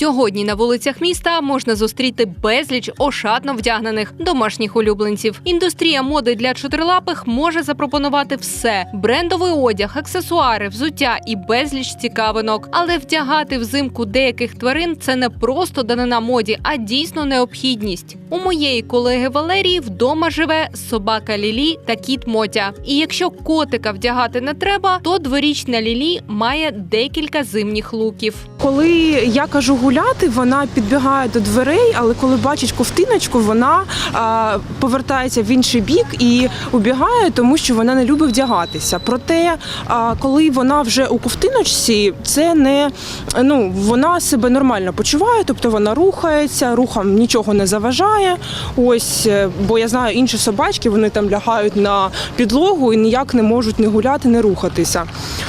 Сьогодні на вулицях міста можна зустріти безліч ошатно вдягнених домашніх улюбленців. Індустрія моди для чотирилапих може запропонувати все: брендовий одяг, аксесуари, взуття і безліч цікавинок. Але вдягати взимку деяких тварин це не просто данина моді, а дійсно необхідність. У моєї колеги Валерії вдома живе собака Лілі та кіт Мотя. І якщо котика вдягати не треба, то дворічна Лілі має декілька зимніх луків. Коли я кажу гуляти, вона підбігає до дверей, але коли бачить ковтиночку, вона повертається в інший бік і убігає, тому що вона не любить вдягатися. Проте, коли вона вже у ковтиночці, це не ну вона себе нормально почуває, тобто вона рухається, рухам нічого не заважає. Ось, е, бо я знаю інші собачки, вони там лягають на підлогу і ніяк не можуть не гуляти, не рухатися.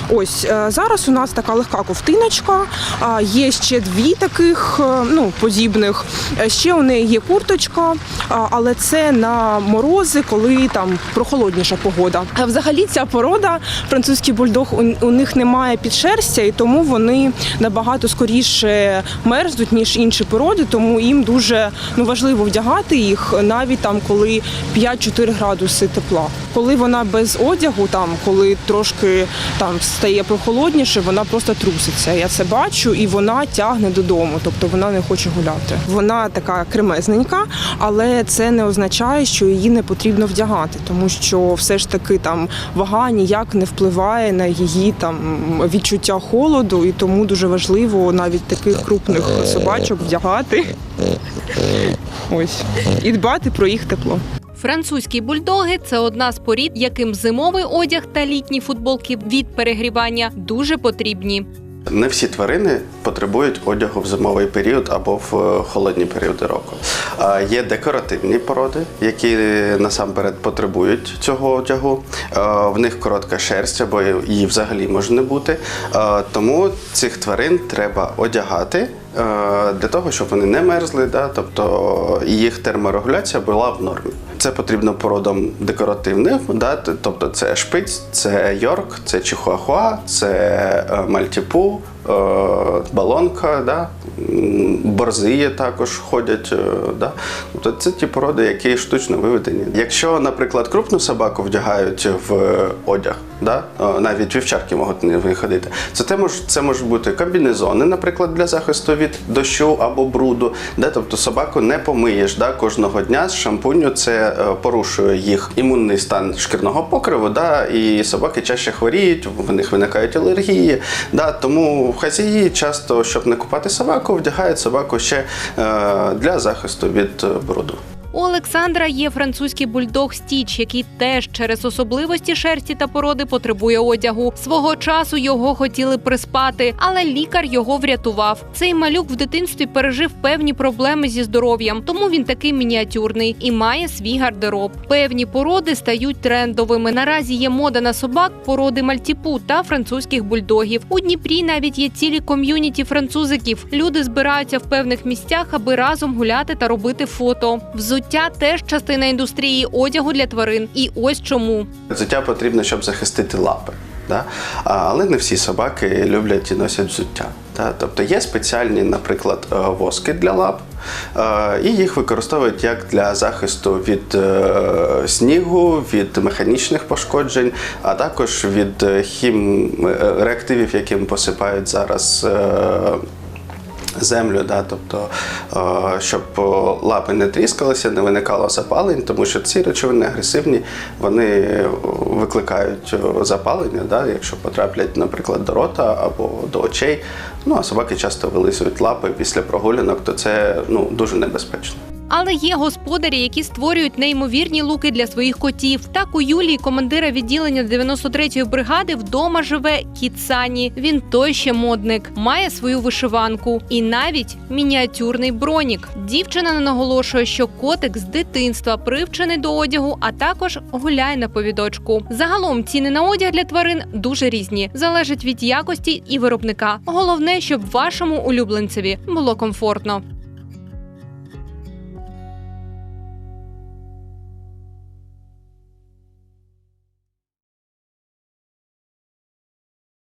Ось е, зараз у нас така легка ковтиночка. Є ще дві таких е, ну, подібних. Е, Ще у неї є курточка, але це на морози, коли там прохолодніша погода. Взагалі ця порода, французький бульдог, у них немає підшерстя, і тому вони набагато скоріше мерзнуть, ніж інші породи, тому їм дуже ну, важливо вдягати їх навіть там, коли 5-4 градуси тепла. Коли вона без одягу, там коли трошки там стає прохолодніше, вона просто труситься. Я це бачу, і вона тягне додому, тобто вона не хоче гуляти. Вона така кремезненька, але це не означає, що її не потрібно вдягати, тому що все ж таки там вага ніяк не впливає на її там відчуття холоду, і тому дуже важливо навіть таких крупних собачок вдягати. Ось і дбати про їх тепло. Французькі бульдоги це одна з порід, яким зимовий одяг та літні футболки від перегрівання дуже потрібні. Не всі тварини потребують одягу в зимовий період або в е, холодні періоди року. А Є декоративні породи, які насамперед потребують цього одягу. Е, В них коротка шерсть або її взагалі може не бути. Е, Тому цих тварин треба одягати для того, щоб вони не мерзли, да? тобто їх терморегуляція була в нормі. Це потрібно породам декоративним, да? тобто це шпиць, це йорк, це чихуахуа, це е, мальтіпу, е, балонка, да? Борзиє також ходять. е, Да? Тобто це ті породи, які штучно виведені. Якщо, наприклад, крупну собаку вдягають в одяг, да? е, навіть вівчарки можуть не виходити, це, те мож, це можуть бути комбінезони, наприклад, для захисту від дощу або бруду. Да? Тобто собаку не помиєш да? кожного дня з шампуню, це е, порушує їх імунний стан шкірного покриву, да? і собаки чаще хворіють, в них виникають алергії. Да? Тому хазяї часто, щоб не купати собаку, вдягають собаку ще е, для захисту від е, бруду. У Олександра є французький бульдог Стіч, який теж через особливості шерсті та породи потребує одягу. Свого часу його хотіли приспати, але лікар його врятував. Цей малюк в дитинстві пережив певні проблеми зі здоров'ям, тому він такий мініатюрний і має свій гардероб. Певні породи стають трендовими. Наразі є мода на собак породи мальтіпу та французьких бульдогів. У Дніпрі навіть є цілі ком'юніті французиків. Люди збираються в певних місцях, аби разом гуляти та робити фото. Взуття теж частина індустрії одягу для тварин. І ось чому. Взуття потрібно, щоб захистити лапи. Да? Але не всі собаки люблять і носять взуття. Да? Тобто є спеціальні, наприклад, е, воски для лап, е, і їх використовують як для захисту від е, снігу, від механічних пошкоджень, а також від хім реактивів, яким посипають зараз. Землю, да, тобто, е, щоб е, лапи не тріскалися, не виникало запалень, тому що ці речовини агресивні, вони викликають е, запалення, да, якщо потраплять, наприклад, до рота або до очей. Ну а собаки часто вилизують лапи після прогулянок, то це ну, дуже небезпечно. Але є господарі, які створюють неймовірні луки для своїх котів. Так у Юлії, командира відділення 93-ї бригади, вдома живе кіт Сані. Він той ще модник, має свою вишиванку і навіть мініатюрний бронік. Дівчина наголошує, що котик з дитинства привчений до одягу, а також гуляє на повідочку. Загалом ціни на одяг для тварин дуже різні, залежать від якості і виробника. Головне, щоб вашому улюбленцеві було комфортно.